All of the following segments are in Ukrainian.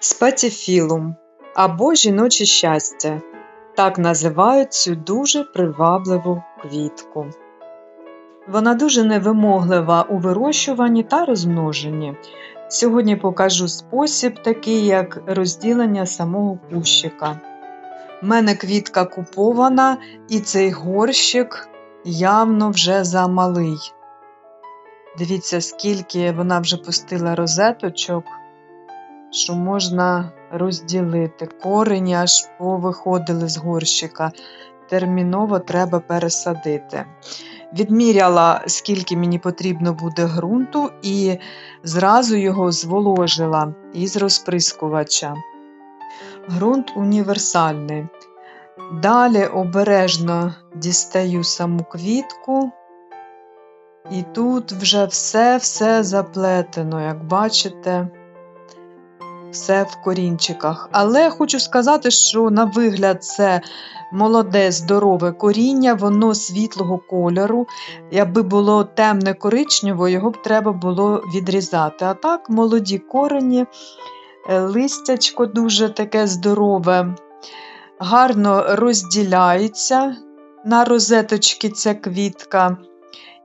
Спатіфілум або жіноче щастя так називають цю дуже привабливу квітку. Вона дуже невимоглива у вирощуванні та розмноженні. Сьогодні покажу спосіб, такий як розділення самого кущика. У мене квітка купована, і цей горщик явно вже замалий. Дивіться, скільки вона вже пустила розеточок, що можна розділити. Корені аж повиходили з горщика. Терміново треба пересадити. Відміряла, скільки мені потрібно буде ґрунту, і зразу його зволожила із розприскувача. Ґрунт універсальний. Далі обережно дістаю саму квітку, і тут вже все-все заплетено, як бачите, все в корінчиках. Але хочу сказати, що на вигляд це молоде, здорове коріння, воно світлого кольору. Якби було темне коричнево, його б треба було відрізати. А так, молоді корені, е, листячко дуже таке здорове, гарно розділяється на розеточки ця квітка.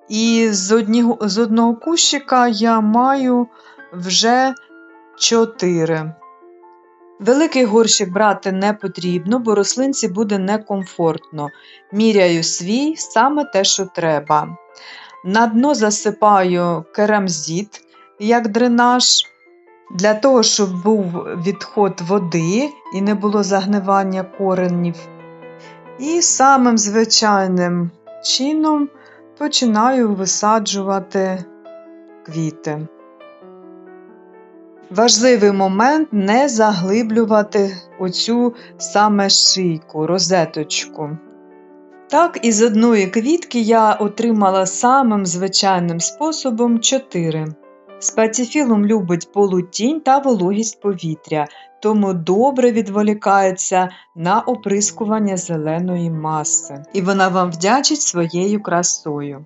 І з одного кущика я маю вже чотири. Великий горщик брати не потрібно, бо рослинці буде некомфортно. Міряю свій саме те, що треба. На дно засипаю керамзит як дренаж, для того, щоб був відход води і не було загнивання коренів. І самим звичайним чином починаю висаджувати квіти. Важливий момент не заглиблювати оцю саме шийку, розеточку. Так, із одної квітки я отримала самим звичайним способом 4. Специфілум любить полутінь та вологість повітря, тому добре відволікається на оприскування зеленої маси, і вона вам вдячить своєю красою.